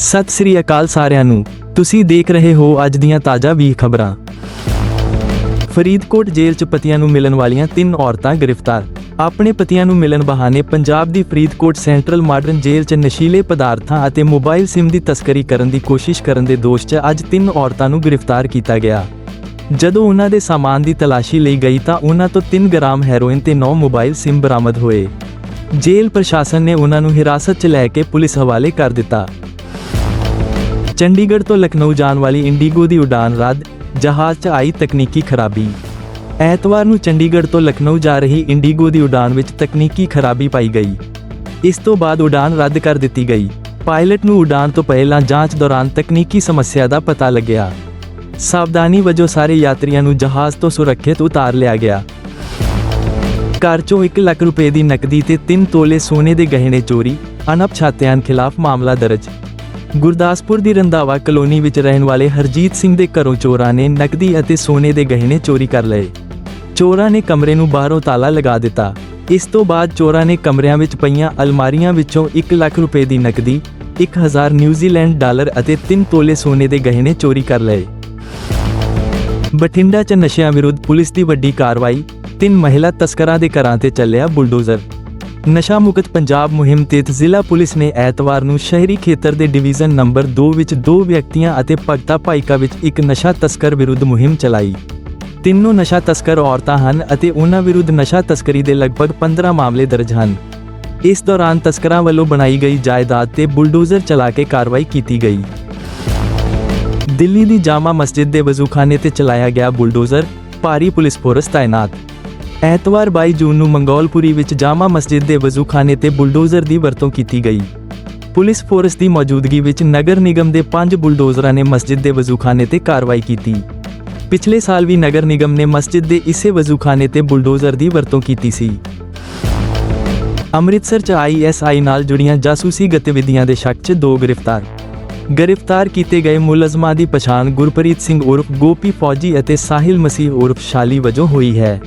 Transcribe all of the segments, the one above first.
ਸਤਿ ਸ੍ਰੀ ਅਕਾਲ ਸਾਰਿਆਂ ਨੂੰ। ਤੁਸੀਂ ਦੇਖ ਰਹੇ ਹੋ ਅੱਜ ਦੀਆਂ ਤਾਜ਼ਾ ਵੀ ਖਬਰਾਂ। ਫਰੀਦਕੋਟ ਜੇਲ੍ਹ 'ਚ ਪਤੀਆਂ ਨੂੰ ਮਿਲਣ ਵਾਲੀਆਂ ਤਿੰਨ ਔਰਤਾਂ ਗ੍ਰਿਫਤਾਰ। ਆਪਣੇ ਪਤੀਆਂ ਨੂੰ ਮਿਲਣ ਬਹਾਨੇ ਪੰਜਾਬ ਦੀ ਫਰੀਦਕੋਟ ਸੈਂਟਰਲ ਮਾਡਰਨ ਜੇਲ੍ਹ 'ਚ ਨਸ਼ੀਲੇ ਪਦਾਰਥਾਂ ਅਤੇ ਮੋਬਾਈਲ ਸਿਮ ਦੀ ਤਸਕਰੀ ਕਰਨ ਦੀ ਕੋਸ਼ਿਸ਼ ਕਰਨ ਦੇ ਦੋਸ਼ 'ਚ ਅੱਜ ਤਿੰਨ ਔਰਤਾਂ ਨੂੰ ਗ੍ਰਿਫਤਾਰ ਕੀਤਾ ਗਿਆ। ਜਦੋਂ ਉਹਨਾਂ ਦੇ ਸਾਮਾਨ ਦੀ ਤਲਾਸ਼ੀ ਲਈ ਗਈ ਤਾਂ ਉਹਨਾਂ ਤੋਂ 3 ਗ੍ਰਾਮ ਹੈਰੋਇਨ ਤੇ 9 ਮੋਬਾਈਲ ਸਿਮ ਬਰਾਮਦ ਹੋਏ। ਜੇਲ੍ਹ ਪ੍ਰਸ਼ਾਸਨ ਨੇ ਉਹਨਾਂ ਨੂੰ ਹਿਰਾਸਤ 'ਚ ਲੈ ਕੇ ਪੁਲਿਸ ਹਵਾਲੇ ਕਰ ਦਿੱਤਾ। ਚੰਡੀਗੜ੍ਹ ਤੋਂ ਲਖਨਊ ਜਾਣ ਵਾਲੀ ਇੰਡੀਗੋ ਦੀ ਉਡਾਨ ਰੱਦ, ਜਹਾਜ਼ 'ਚ ਆਈ ਤਕਨੀਕੀ ਖਰਾਬੀ। ਐਤਵਾਰ ਨੂੰ ਚੰਡੀਗੜ੍ਹ ਤੋਂ ਲਖਨਊ ਜਾ ਰਹੀ ਇੰਡੀਗੋ ਦੀ ਉਡਾਨ ਵਿੱਚ ਤਕਨੀਕੀ ਖਰਾਬੀ ਪਾਈ ਗਈ। ਇਸ ਤੋਂ ਬਾਅਦ ਉਡਾਨ ਰੱਦ ਕਰ ਦਿੱਤੀ ਗਈ। ਪਾਇਲਟ ਨੂੰ ਉਡਾਨ ਤੋਂ ਪਹਿਲਾਂ ਜਾਂਚ ਦੌਰਾਨ ਤਕਨੀਕੀ ਸਮੱਸਿਆ ਦਾ ਪਤਾ ਲੱਗਿਆ। ਸਾਵਧਾਨੀ ਵਜੋਂ ਸਾਰੇ ਯਾਤਰੀਆਂ ਨੂੰ ਜਹਾਜ਼ ਤੋਂ ਸੁਰੱਖਿਅਤ ਉਤਾਰ ਲਿਆ ਗਿਆ। ਘਰ ਚੋਂ 1 ਲੱਖ ਰੁਪਏ ਦੀ ਨਕਦੀ ਤੇ 3 ਤੋਲੇ ਸੋਨੇ ਦੇ ਗਹਿਣੇ ਚੋਰੀ ਅਣਪਛਾਤਿਆਂ ਖਿਲਾਫ ਮਾਮਲਾ ਦਰਜ। ਗੁਰਦਾਸਪੁਰ ਦੀ ਰੰਧਾਵਾ ਕਲੋਨੀ ਵਿੱਚ ਰਹਿਣ ਵਾਲੇ ਹਰਜੀਤ ਸਿੰਘ ਦੇ ਘਰੋਂ ਚੋਰਾਂ ਨੇ ਨਕਦੀ ਅਤੇ ਸੋਨੇ ਦੇ ਗਹਿਣੇ ਚੋਰੀ ਕਰ ਲਏ। ਚੋਰਾਂ ਨੇ ਕਮਰੇ ਨੂੰ ਬਾਹਰੋਂ ਤਾਲਾ ਲਗਾ ਦਿੱਤਾ। ਇਸ ਤੋਂ ਬਾਅਦ ਚੋਰਾਂ ਨੇ ਕਮਰਿਆਂ ਵਿੱਚ ਪਈਆਂ ਅਲਮਾਰੀਆਂ ਵਿੱਚੋਂ 1 ਲੱਖ ਰੁਪਏ ਦੀ ਨਕਦੀ 1000 ਨਿਊਜ਼ੀਲੈਂਡ ਡਾਲਰ ਅਤੇ 3 ਤੋਲੇ ਸੋਨੇ ਦੇ ਗਹਿਣੇ ਚੋਰੀ ਕਰ ਲਏ। ਬਠਿੰਡਾ 'ਚ ਨਸ਼ਿਆਂ ਵਿਰੁੱਧ ਪੁਲਿਸ ਦੀ ਵੱਡੀ ਕਾਰਵਾਈ, ਤਿੰਨ ਮਹਿਲਾ ਤਸਕਰਾਂ ਦੇ ਘਰਾਂ ਤੇ ਚੱਲਿਆ ਬੁਲਡੋਜ਼ਰ। ਨਸ਼ਾ ਮੁਕਤ ਪੰਜਾਬ ਮੁਹਿੰਮ ਤਹਿਤ ਜ਼ਿਲ੍ਹਾ ਪੁਲਿਸ ਨੇ ਐਤਵਾਰ ਨੂੰ ਸ਼ਹਿਰੀ ਖੇਤਰ ਦੇ ਡਿਵੀਜ਼ਨ ਨੰਬਰ 2 ਵਿੱਚ ਦੋ ਵਿਅਕਤੀਆਂ ਅਤੇ ਭਗਤਾ ਭਾਈਕਾ ਵਿੱਚ ਇੱਕ ਨਸ਼ਾ ਤਸਕਰ ਵਿਰੁੱਧ ਮੁਹਿੰਮ ਚਲਾਈ। ਤਿੰਨੋਂ ਨਸ਼ਾ ਤਸਕਰ ਔਰਤਾਂ ਹਨ ਅਤੇ ਉਹਨਾਂ ਵਿਰੁੱਧ ਨਸ਼ਾ ਤਸਕਰੀ ਦੇ ਲਗਭਗ 15 ਮਾਮਲੇ ਦਰਜ ਹਨ। ਇਸ ਦੌਰਾਨ ਤਸਕਰਾਂ ਵੱਲੋਂ ਬਣਾਈ ਗਈ ਜਾਇਦਾਦ ਤੇ ਬੁਲਡੋਜ਼ਰ ਚਲਾ ਕੇ ਕਾਰਵਾਈ ਕੀਤੀ ਗਈ। ਦਿੱਲੀ ਦੀ ਜਾਮਾ ਮਸਜਿਦ ਦੇ ਵਜ਼ੂਖਾਨੇ ਤੇ ਚਲਾਇਆ ਗਿਆ ਬੁਲਡੋਜ਼ਰ, ਭਾਰੀ ਪੁਲਿਸ ਫੋਰਸ ਤਾਇਨਾਤ। ਐਤਵਾਰ 22 ਜੂਨ ਨੂੰ ਮੰਗੋਲਪੁਰੀ ਵਿੱਚ ਜਾਮਾ ਮਸਜਿਦ ਦੇ ਵਜ਼ੂਖਾਨੇ ਤੇ ਬੁਲਡੋਜ਼ਰ ਦੀ ਵਰਤੋਂ ਕੀਤੀ ਗਈ। ਪੁਲਿਸ ਫੋਰਸ ਦੀ ਮੌਜੂਦਗੀ ਵਿੱਚ ਨਗਰ ਨਿਗਮ ਦੇ 5 ਬੁਲਡੋਜ਼ਰਾਂ ਨੇ ਮਸਜਿਦ ਦੇ ਵਜ਼ੂਖਾਨੇ ਤੇ ਕਾਰਵਾਈ ਕੀਤੀ। ਪਿਛਲੇ ਸਾਲ ਵੀ ਨਗਰ ਨਿਗਮ ਨੇ ਮਸਜਿਦ ਦੇ ਇਸੇ ਵਜ਼ੂਖਾਨੇ ਤੇ ਬੁਲਡੋਜ਼ਰ ਦੀ ਵਰਤੋਂ ਕੀਤੀ ਸੀ। ਅੰਮ੍ਰਿਤਸਰ 'ਚ ਆਈਐਸਆਈ ਨਾਲ ਜੁੜੀਆਂ ਜਾਸੂਸੀ ਗਤੀਵਿਧੀਆਂ ਦੇ ਸ਼ੱਕ 'ਚ ਦੋ ਗ੍ਰਿਫਤਾਰ। ਗ੍ਰਿਫਤਾਰ ਕੀਤੇ ਗਏ ਮੁਲਜ਼ਮਾਂ ਦੀ ਪਛਾਣ ਗੁਰਪ੍ਰੀਤ ਸਿੰਘ ਉਰਫ ਗੋਪੀ ਫੌਜੀ ਅਤੇ ਸਾਹਿਲ ਮਸੀਹ ਉਰਫ ਸ਼ਾਲੀ ਵਜੋਂ ਹੋਈ ਹੈ।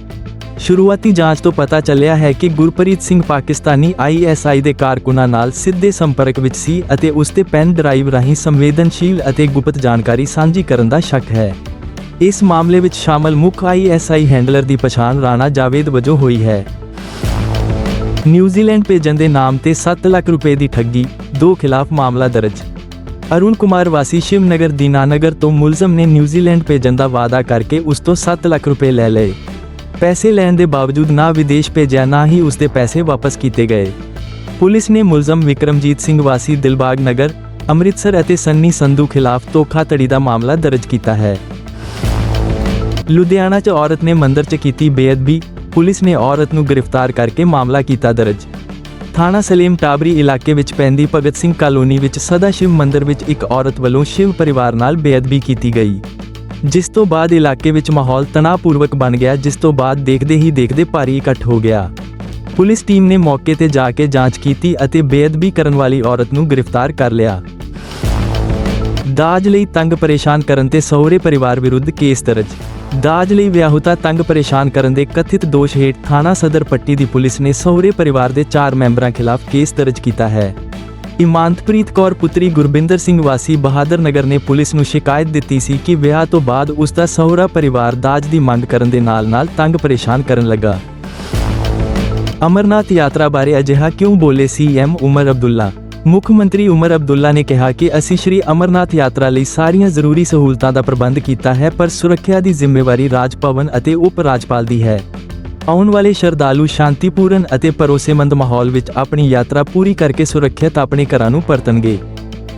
ਸ਼ੁਰੂਆਤੀ ਜਾਂਚ ਤੋਂ ਪਤਾ ਚੱਲਿਆ ਹੈ ਕਿ ਗੁਰਪ੍ਰੀਤ ਸਿੰਘ ਪਾਕਿਸਤਾਨੀ ਆਈਐਸਆਈ ਦੇ ਕਾਰਕੁਨਾਂ ਨਾਲ ਸਿੱਧੇ ਸੰਪਰਕ ਵਿੱਚ ਸੀ ਅਤੇ ਉਸ ਦੇ ਪੈਨ ਡਰਾਈਵ ਰਾਹੀਂ ਸੰਵੇਦਨਸ਼ੀਲ ਅਤੇ ਗੁਪਤ ਜਾਣਕਾਰੀ ਸਾਂਝੀ ਕਰਨ ਦਾ ਸ਼ੱਕ ਹੈ। ਇਸ ਮਾਮਲੇ ਵਿੱਚ ਸ਼ਾਮਲ ਮੁੱਖ ਆਈਐਸਆਈ ਹੈਂਡਲਰ ਦੀ ਪਛਾਣ ਰਾਣਾ ਜਾਵੇਦ ਵਜੋਂ ਹੋਈ ਹੈ। ਨਿਊਜ਼ੀਲੈਂਡ ਭੇਜਣ ਦੇ ਨਾਮ ਤੇ 7 ਲੱਖ ਰੁਪਏ ਦੀ ਠੱਗੀ, ਦੋ ਖਿਲਾਫ ਮਾਮਲਾ ਦਰਜ। ਅਰੁਣ ਕੁਮਾਰ ਵਾਸੀ ਸ਼ਿਵਨਗਰ ਦੀਨਾਨਗਰ ਤੋਂ ਮੁਲਜ਼ਮ ਨੇ ਨਿਊਜ਼ੀਲੈਂਡ ਭੇਜਣ ਦਾ ਵਾਅਦਾ ਕਰਕੇ ਉਸ ਤੋਂ 7 ਲੱਖ ਰੁਪਏ ਲੈ ਲਏ। ਪੈਸੇ ਲੈਣ ਦੇ ਬਾਵਜੂਦ ਨਾ ਵਿਦੇਸ਼ ਭੇਜਿਆ, ਨਾ ਹੀ ਉਸਦੇ ਪੈਸੇ ਵਾਪਸ ਕੀਤੇ ਗਏ। ਪੁਲਿਸ ਨੇ ਮੁਲਜ਼ਮ ਵਿਕਰਮਜੀਤ ਸਿੰਘ ਵਾਸੀ, ਦਿਲਬਾਗ ਨਗਰ, ਅੰਮ੍ਰਿਤਸਰ ਅਤੇ ਸੰਨੀ ਸੰਧੂ ਖਿਲਾਫ ਧੋਖਾਧੜੀ ਦਾ ਮਾਮਲਾ ਦਰਜ ਕੀਤਾ ਹੈ। ਲੁਧਿਆਣਾ 'ਚ ਔਰਤ ਨੇ ਮੰਦਰ 'ਚ ਕੀਤੀ ਬੇਅਦਬੀ, ਪੁਲਿਸ ਨੇ ਔਰਤ ਨੂੰ ਗ੍ਰਿਫਤਾਰ ਕਰਕੇ ਮਾਮਲਾ ਕੀਤਾ ਦਰਜ। ਥਾਣਾ ਸਲੀਮ ਟਾਬਰੀ ਇਲਾਕੇ ਵਿੱਚ ਪੈਂਦੀ ਭਗਤ ਸਿੰਘ ਕਾਲੋਨੀ ਵਿੱਚ ਸਦਾ ਸ਼ਿਵ ਮੰਦਰ ਵਿੱਚ ਇੱਕ ਔਰਤ ਵੱਲੋਂ ਸ਼ਿਵ ਪਰਿਵਾਰ ਨਾਲ ਬੇਅਦਬੀ ਕੀਤੀ ਗਈ। ਜਿਸ ਤੋਂ ਬਾਅਦ ਇਲਾਕੇ ਵਿੱਚ ਮਾਹੌਲ ਤਣਾਅਪੂਰਵਕ ਬਣ ਗਿਆ, ਜਿਸ ਤੋਂ ਬਾਅਦ ਦੇਖਦੇ ਹੀ ਦੇਖਦੇ ਭਾਰੀ ਇਕੱਠ ਹੋ ਗਿਆ। ਪੁਲਿਸ ਟੀਮ ਨੇ ਮੌਕੇ ਤੇ ਜਾ ਕੇ ਜਾਂਚ ਕੀਤੀ ਅਤੇ ਬੇਅਦਬੀ ਕਰਨ ਵਾਲੀ ਔਰਤ ਨੂੰ ਗ੍ਰਿਫਤਾਰ ਕਰ ਲਿਆ। ਦਾਜ ਲਈ ਤੰਗ ਪਰੇਸ਼ਾਨ ਕਰਨ ਤੇ ਸਹੁਰੇ ਪਰਿਵਾਰ ਵਿਰੁੱਧ ਕੇਸ ਦਰਜ। ਦਾਜ ਲਈ ਵਿਆਹੁਤਾ ਤੰਗ ਪਰੇਸ਼ਾਨ ਕਰਨ ਦੇ ਕਥਿਤ ਦੋਸ਼ ਹੇਠ ਥਾਣਾ ਸਦਰ ਪੱਟੀ ਦੀ ਪੁਲਿਸ ਨੇ ਸਹੁਰੇ ਪਰਿਵਾਰ ਦੇ 4 ਮੈਂਬਰਾਂ ਖਿਲਾਫ ਕੇਸ ਦਰਜ ਕੀਤਾ ਹੈ। ਇਮਾਨਤਪ੍ਰੀਤ ਕੌਰ ਪੁੱਤਰੀ ਗੁਰਬਿੰਦਰ ਸਿੰਘ ਵਾਸੀ ਬਹਾਦਰ ਨਗਰ ਨੇ ਪੁਲਿਸ ਨੂੰ ਸ਼ਿਕਾਇਤ ਦਿੱਤੀ ਸੀ ਕਿ ਵਿਆਹ ਤੋਂ ਬਾਅਦ ਉਸ ਦਾ ਸਹੁਰਾ ਪਰਿਵਾਰ ਦਾਜ ਦੀ ਮੰਗ ਕਰਨ ਦੇ ਨਾਲ-ਨਾਲ ਤੰਗ ਪਰੇਸ਼ਾਨ ਕਰਨ ਲੱਗਾ। ਅਮਰਨਾਥ ਯਾਤਰਾ ਬਾਰੇ ਅਜਿਹਾ ਕਿਉਂ ਬੋਲੇ ਸੀਐਮ ਉਮਰ ਅਬਦੁੱਲਾ? ਮੁੱਖ ਮੰਤਰੀ ਉਮਰ ਅਬਦੁੱਲਾ ਨੇ ਕਿਹਾ ਕਿ ਅਸੀਂ ਸ਼੍ਰੀ ਅਮਰਨਾਥ ਯਾਤਰਾ ਲਈ ਸਾਰੀਆਂ ਜ਼ਰੂਰੀ ਸਹੂਲਤਾਂ ਦਾ ਪ੍ਰਬੰਧ ਕੀਤਾ ਹੈ, ਪਰ ਸੁਰੱਖਿਆ ਦੀ ਜ਼ਿੰਮੇਵਾਰੀ ਰਾਜ ਭਵਨ ਅਤੇ ਉਪ ਰਾਜਪਾਲ ਦੀ ਹੈ। ਆਉਣ ਵਾਲੇ ਸ਼ਰਧਾਲੂ ਸ਼ਾਂਤੀਪੂਰਨ ਅਤੇ ਭਰੋਸੇਮੰਦ ਮਾਹੌਲ ਵਿੱਚ ਆਪਣੀ ਯਾਤਰਾ ਪੂਰੀ ਕਰਕੇ ਸੁਰੱਖਿਅਤ ਆਪਣੇ ਘਰਾਂ ਨੂੰ ਪਰਤਣਗੇ।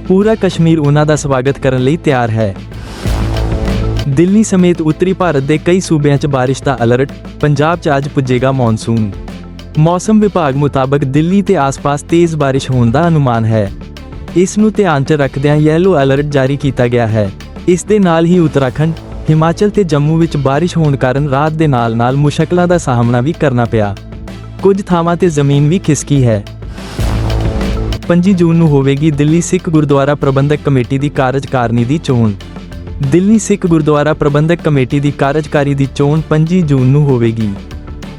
ਪੂਰਾ ਕਸ਼ਮੀਰ ਉਹਨਾਂ ਦਾ ਸਵਾਗਤ ਕਰਨ ਲਈ ਤਿਆਰ ਹੈ। ਦਿੱਲੀ ਸਮੇਤ ਉੱਤਰੀ ਭਾਰਤ ਦੇ ਕਈ ਸੂਬਿਆਂ 'ਚ ਬਾਰਿਸ਼ ਦਾ ਅਲਰਟ, ਪੰਜਾਬ 'ਚ ਅੱਜ ਪੁੱਜੇਗਾ ਮੌਨਸੂਨ। ਮੌਸਮ ਵਿਭਾਗ ਮੁਤਾਬਕ ਦਿੱਲੀ ਤੇ ਆਸ-ਪਾਸ ਤੇਜ਼ ਬਾਰਿਸ਼ ਹੋਣ ਦਾ ਅਨੁਮਾਨ ਹੈ। ਇਸ ਨੂੰ ਧਿਆਨ 'ਚ ਰੱਖਦਿਆਂ ਯੈਲੋ ਅਲਰਟ ਜਾਰੀ ਕੀਤਾ ਗਿਆ ਹੈ। ਇਸ ਦੇ ਨਾਲ ਹੀ ਉੱਤਰਾਖੰਡ ਹਿਮਾਚਲ ਤੇ ਜੰਮੂ ਵਿੱਚ ਬਾਰਿਸ਼ ਹੋਣ ਕਾਰਨ ਰਾਤ ਦੇ ਨਾਲ-ਨਾਲ ਮੁਸ਼ਕਲਾਂ ਦਾ ਸਾਹਮਣਾ ਵੀ ਕਰਨਾ ਪਿਆ। ਕੁਝ ਥਾਵਾਂ ਤੇ ਜ਼ਮੀਨ ਵੀ ਖਿਸਕੀ ਹੈ। 5 ਜੂਨ ਨੂੰ ਹੋਵੇਗੀ ਦਿੱਲੀ ਸਿੱਖ ਗੁਰਦੁਆਰਾ ਪ੍ਰਬੰਧਕ ਕਮੇਟੀ ਦੀ ਕਾਰਜਕਾਰਨੀ ਦੀ ਚੋਣ। ਦਿੱਲੀ ਸਿੱਖ ਗੁਰਦੁਆਰਾ ਪ੍ਰਬੰਧਕ ਕਮੇਟੀ ਦੀ ਕਾਰਜਕਾਰੀ ਦੀ ਚੋਣ 25 ਜੂਨ ਨੂੰ ਹੋਵੇਗੀ।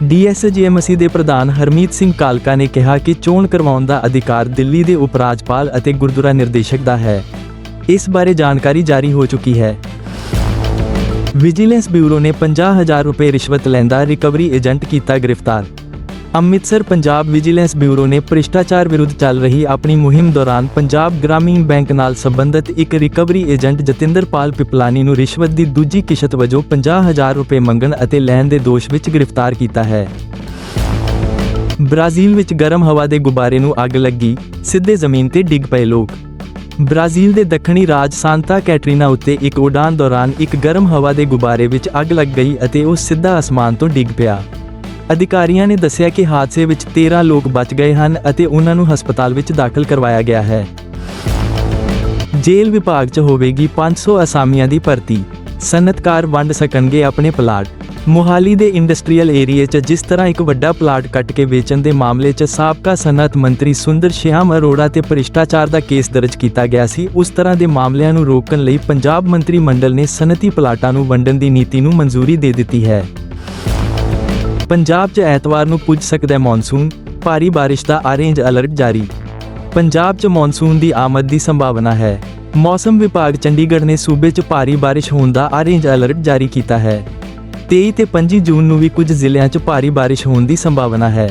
ਡੀਐਸਜੀਐਮਸੀ ਦੇ ਪ੍ਰਧਾਨ ਹਰਮੀਤ ਸਿੰਘ ਕਾਲਕਾ ਨੇ ਕਿਹਾ ਕਿ ਚੋਣ ਕਰਵਾਉਣ ਦਾ ਅਧਿਕਾਰ ਦਿੱਲੀ ਦੇ ਉਪ ਰਾਜਪਾਲ ਅਤੇ ਗੁਰਦੁਆਰਾ ਨਿਰਦੇਸ਼ਕ ਦਾ ਹੈ। ਇਸ ਬਾਰੇ ਜਾਣਕਾਰੀ ਜਾਰੀ ਹੋ ਚੁੱਕੀ ਹੈ। ਵਿਜੀਲੈਂਸ ਬਿਊਰੋ ਨੇ 50000 ਰੁਪਏ ਰਿਸ਼ਵਤ ਲੈਂਦਾ ਰਿਕਵਰੀ ਏਜੰਟ ਕੀਤਾ ਗ੍ਰਿਫਤਾਰ। ਅੰਮ੍ਰਿਤਸਰ ਪੰਜਾਬ ਵਿਜੀਲੈਂਸ ਬਿਊਰੋ ਨੇ ਭ੍ਰਿਸ਼ਟਾਚਾਰ ਵਿਰੁੱਧ ਚੱਲ ਰਹੀ ਆਪਣੀ ਮੁਹਿੰਮ ਦੌਰਾਨ ਪੰਜਾਬ ਗ੍ਰਾਮੀਣ ਬੈਂਕ ਨਾਲ ਸੰਬੰਧਿਤ ਇੱਕ ਰਿਕਵਰੀ ਏਜੰਟ ਜਤਿੰਦਰਪਾਲ ਪਿਪਲਾਨੀ ਨੂੰ ਰਿਸ਼ਵਤ ਦੀ ਦੂਜੀ ਕਿਸ਼ਤ ਵਜੋਂ 50000 ਰੁਪਏ ਮੰਗਣ ਅਤੇ ਲੈਣ ਦੇ ਦੋਸ਼ ਵਿੱਚ ਗ੍ਰਿਫਤਾਰ ਕੀਤਾ ਹੈ। ਬ੍ਰਾਜ਼ੀਲ ਵਿੱਚ ਗਰਮ ਹਵਾ ਦੇ ਗੁਬਾਰੇ ਨੂੰ ਅੱਗ ਲੱਗੀ, ਸਿੱਧੇ ਜ਼ਮੀਨ ਤੇ ਡਿੱਗ ਪਏ ਲੋਕ। ਬ੍ਰਾਜ਼ੀਲ ਦੇ ਦੱਖਣੀ ਰਾਜ ਸਾਂਤਾ ਕੈਟਰੀਨਾ ਉੱਤੇ ਇੱਕ ਉਡਾਨ ਦੌਰਾਨ ਇੱਕ ਗਰਮ ਹਵਾ ਦੇ ਗੁਬਾਰੇ ਵਿੱਚ ਅੱਗ ਲੱਗ ਗਈ ਅਤੇ ਉਹ ਸਿੱਧਾ ਅਸਮਾਨ ਤੋਂ ਡਿੱਗ ਪਿਆ। ਅਧਿਕਾਰੀਆਂ ਨੇ ਦੱਸਿਆ ਕਿ ਹਾਦਸੇ ਵਿੱਚ 13 ਲੋਕ ਬਚ ਗਏ ਹਨ ਅਤੇ ਉਹਨਾਂ ਨੂੰ ਹਸਪਤਾਲ ਵਿੱਚ ਦਾਖਲ ਕਰਵਾਇਆ ਗਿਆ ਹੈ। ਜੇਲ੍ਹ ਵਿਭਾਗ 'ਚ ਹੋਵੇਗੀ 500 ਅਸਾਮੀਆਂ ਦੀ ਭਰਤੀ। ਸਨਅਤਕਾਰ ਵੰਡ ਸਕਣਗੇ ਆਪਣੇ ਪਲਾਟ। ਮੁਹਾਲੀ ਦੇ ਇੰਡਸਟਰੀਅਲ ਏਰੀਏ 'ਚ ਜਿਸ ਤਰ੍ਹਾਂ ਇੱਕ ਵੱਡਾ ਪਲਾਟ ਕੱਟ ਕੇ ਵੇਚਣ ਦੇ ਮਾਮਲੇ 'ਚ ਸਾਬਕਾ ਸਨਅਤ ਮੰਤਰੀ ਸੁੰਦਰ ਸ਼ਿਆਮ ਅਰੋੜਾ ਤੇ ਭ੍ਰਿਸ਼ਟਾਚਾਰ ਦਾ ਕੇਸ ਦਰਜ ਕੀਤਾ ਗਿਆ ਸੀ, ਉਸ ਤਰ੍ਹਾਂ ਦੇ ਮਾਮਲਿਆਂ ਨੂੰ ਰੋਕਣ ਲਈ ਪੰਜਾਬ ਮੰਤਰੀ ਮੰਡਲ ਨੇ ਸਨਅਤੀ ਪਲਾਟਾਂ ਨੂੰ ਵੰਡਣ ਦੀ ਨੀਤੀ ਨੂੰ ਮਨਜ਼ੂਰੀ ਦੇ ਦਿੱਤੀ ਹੈ। ਪੰਜਾਬ 'ਚ ਐਤਵਾਰ ਨੂੰ ਪੁੱਜ ਸਕਦਾ ਹੈ ਮੌਨਸੂਨ, ਭਾਰੀ ਬਾਰਿਸ਼ ਦਾ ਆਰੇਂਜ ਅਲਰਟ ਜਾਰੀ। ਪੰਜਾਬ 'ਚ ਮੌਨਸੂਨ ਦੀ ਆਮਦ ਦੀ ਸੰਭਾਵਨਾ ਹੈ। ਮੌਸਮ ਵਿਭਾਗ ਚੰਡੀਗੜ੍ਹ ਨੇ ਸੂਬੇ 'ਚ ਭਾਰੀ ਬਾਰਿਸ਼ ਹੋਣ ਦਾ ਆਰੇਂਜ ਅਲਰਟ ਜਾਰੀ ਕੀਤਾ ਹੈ। 23 ਤੇ 25 ਜੂਨ ਨੂੰ ਵੀ ਕੁਝ ਜ਼ਿਲ੍ਹਿਆਂ 'ਚ ਭਾਰੀ ਬਾਰਿਸ਼ ਹੋਣ ਦੀ ਸੰਭਾਵਨਾ ਹੈ।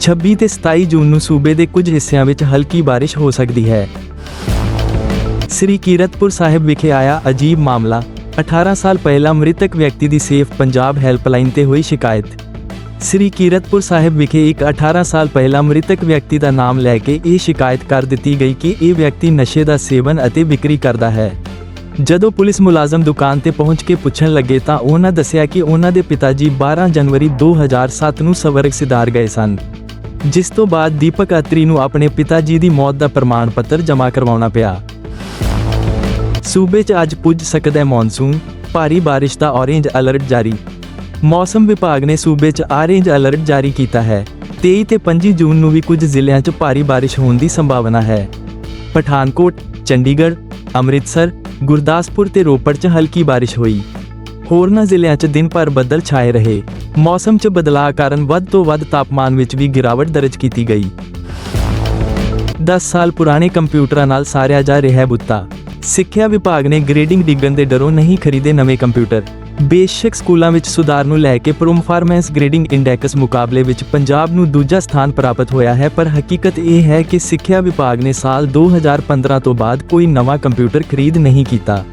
26 ਤੇ 27 ਜੂਨ ਨੂੰ ਸੂਬੇ ਦੇ ਕੁਝ ਹਿੱਸਿਆਂ ਵਿੱਚ ਹਲਕੀ ਬਾਰਿਸ਼ ਹੋ ਸਕਦੀ ਹੈ। ਸ੍ਰੀ ਕੀਰਤਪੁਰ ਸਾਹਿਬ ਵਿਖੇ ਆਇਆ ਅਜੀਬ ਮਾਮਲਾ। 18 ਸਾਲ ਪਹਿਲਾਂ ਮ੍ਰਿਤਕ ਵਿਅਕਤੀ ਦੀ ਸੇਫ ਪੰਜਾਬ ਹੈਲਪਲਾਈਨ ਤੇ ਹੋਈ ਸ਼ਿਕਾਇਤ। ਸ੍ਰੀ ਕੀਰਤਪੁਰ ਸਾਹਿਬ ਵਿਖੇ ਇੱਕ 18 ਸਾਲ ਪਹਿਲਾਂ ਮ੍ਰਿਤਕ ਵਿਅਕਤੀ ਦਾ ਨਾਮ ਲੈ ਕੇ ਇਹ ਸ਼ਿਕਾਇਤ ਕਰ ਦਿੱਤੀ ਗਈ ਕਿ ਇਹ ਵਿਅਕਤੀ ਨਸ਼ੇ ਦਾ ਸੇਵਨ ਅਤੇ ਵਿਕਰੀ ਕਰਦਾ ਹੈ। ਜਦੋਂ ਪੁਲਿਸ ਮੁਲਾਜ਼ਮ ਦੁਕਾਨ ਤੇ ਪਹੁੰਚ ਕੇ ਪੁੱਛਣ ਲੱਗੇ ਤਾਂ ਉਹਨਾਂ ਦੱਸਿਆ ਕਿ ਉਹਨਾਂ ਦੇ ਪਿਤਾ ਜੀ 12 ਜਨਵਰੀ 2007 ਨੂੰ ਸਵਰਗ ਸਿਧਾਰ ਗਏ ਸਨ, ਜਿਸ ਤੋਂ ਬਾਅਦ ਦੀਪਕ ਅਤਰੀ ਨੂੰ ਆਪਣੇ ਪਿਤਾ ਜੀ ਦੀ ਮੌਤ ਦਾ ਪ੍ਰਮਾਣ ਪੱਤਰ ਜਮ੍ਹਾਂ ਕਰਵਾਉਣਾ ਪਿਆ। ਸੂਬੇ 'ਚ ਅੱਜ ਪੁੱਜ ਸਕਦਾ ਹੈ ਮੌਨਸੂਨ, ਭਾਰੀ ਬਾਰਿਸ਼ ਦਾ ਔਰੇਂਜ ਅਲਰਟ ਜਾਰੀ। ਮੌਸਮ ਵਿਭਾਗ ਨੇ ਸੂਬੇ 'ਚ ਆਰੇਂਜ ਅਲਰਟ ਜਾਰੀ ਕੀਤਾ ਹੈ। 23 ਤੇ 25 ਜੂਨ ਨੂੰ ਵੀ ਕੁਝ ਜ਼ਿਲ੍ਹਿਆਂ 'ਚ ਭਾਰੀ ਬਾਰਿਸ਼ ਹੋਣ ਦੀ ਸੰਭਾਵਨਾ ਹੈ। ਪਠਾਨਕੋਟ, ਚੰਡੀਗੜ੍ਹ, ਅੰਮ੍ਰਿਤਸਰ ਗੁਰਦਾਸਪੁਰ ਤੇ ਰੋਪੜ 'ਚ ਹਲਕੀ ਬਾਰਿਸ਼ ਹੋਈ। ਹੋਰਨਾਂ ਜ਼ਿਲ੍ਹਿਆਂ 'ਚ ਦਿਨ ਭਰ ਬੱਦਲ ਛਾਏ ਰਹੇ। ਮੌਸਮ 'ਚ ਬਦਲਾਅ ਕਾਰਨ ਵੱਧ ਤੋਂ ਵੱਧ ਤਾਪਮਾਨ ਵਿੱਚ ਵੀ ਗਿਰਾਵਟ ਦਰਜ ਕੀਤੀ ਗਈ। 10 ਸਾਲ ਪੁਰਾਣੇ ਕੰਪਿਊਟਰਾਂ ਨਾਲ ਸਾਰਿਆ ਜਾ ਰਿਹਾ ਬੁੱਤਾ। ਸਿੱਖਿਆ ਵਿਭਾਗ ਨੇ ਗ੍ਰੇਡਿੰਗ ਡਿੱਗਣ ਦੇ ਡਰੋਂ ਨਹੀਂ ਖਰੀਦੇ ਨਵੇਂ ਕੰਪਿਊਟਰ। ਬੇਸ਼ੱਕ ਸਕੂਲਾਂ ਵਿੱਚ ਸੁਧਾਰ ਨੂੰ ਲੈ ਕੇ ਪਰਫਾਰਮੈਂਸ ਗ੍ਰੇਡਿੰਗ ਇੰਡੈਕਸ ਮੁਕਾਬਲੇ ਵਿੱਚ ਪੰਜਾਬ ਨੂੰ ਦੂਜਾ ਸਥਾਨ ਪ੍ਰਾਪਤ ਹੋਇਆ ਹੈ, ਪਰ ਹਕੀਕਤ ਇਹ ਹੈ ਕਿ ਸਿੱਖਿਆ ਵਿਭਾਗ ਨੇ ਸਾਲ 2015 ਤੋਂ ਬਾਅਦ ਕੋਈ ਨਵਾਂ ਕੰਪਿਊਟਰ ਖਰੀਦ ਨਹੀਂ ਕੀਤਾ।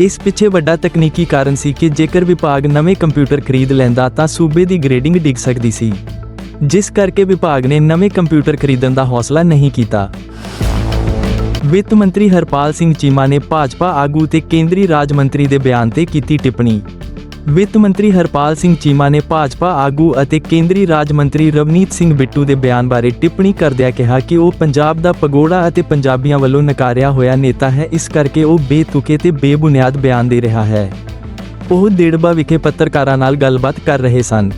ਇਸ ਪਿੱਛੇ ਵੱਡਾ ਤਕਨੀਕੀ ਕਾਰਨ ਸੀ ਕਿ ਜੇਕਰ ਵਿਭਾਗ ਨਵੇਂ ਕੰਪਿਊਟਰ ਖਰੀਦ ਲੈਂਦਾ ਤਾਂ ਸੂਬੇ ਦੀ ਗ੍ਰੇਡਿੰਗ ਡਿੱਗ ਸਕਦੀ ਸੀ। ਜਿਸ ਕਰਕੇ ਵਿਭਾਗ ਨੇ ਨਵੇਂ ਕੰਪਿਊਟਰ ਖਰੀਦਣ ਦਾ ਹੌਸਲਾ ਨਹੀਂ ਕੀਤਾ। ਵਿੱਤ ਮੰਤਰੀ ਹਰਪਾਲ ਸਿੰਘ ਚੀਮਾ ਨੇ ਭਾਜਪਾ ਆਗੂ ਤੇ ਕੇਂਦਰੀ ਰਾਜ ਮੰਤਰੀ ਦੇ ਬਿਆਨ ਤੇ ਕੀਤੀ ਟਿੱਪਣੀ। ਵਿੱਤ ਮੰਤਰੀ ਹਰਪਾਲ ਸਿੰਘ ਚੀਮਾ ਨੇ ਭਾਜਪਾ ਆਗੂ ਅਤੇ ਕੇਂਦਰੀ ਰਾਜ ਮੰਤਰੀ ਰਵਨੀਤ ਸਿੰਘ ਬਿੱਟੂ ਦੇ ਬਿਆਨ ਬਾਰੇ ਟਿੱਪਣੀ ਕਰਦਿਆਂ ਕਿਹਾ ਕਿ ਉਹ ਪੰਜਾਬ ਦਾ ਪਗੋੜਾ ਅਤੇ ਪੰਜਾਬੀਆਂ ਵੱਲੋਂ ਨਕਾਰਿਆ ਹੋਇਆ ਨੇਤਾ ਹੈ, ਇਸ ਕਰਕੇ ਉਹ ਬੇਤੁਕੇ ਤੇ ਬੇਬੁਨਿਆਦ ਬਿਆਨ ਦੇ ਰਿਹਾ ਹੈ। ਉਹ ਡੇੜਬਾ ਵਿਖੇ ਪੱਤਰਕਾਰਾਂ ਨਾਲ ਗੱਲਬਾਤ ਕਰ ਰਹੇ ਸਨ।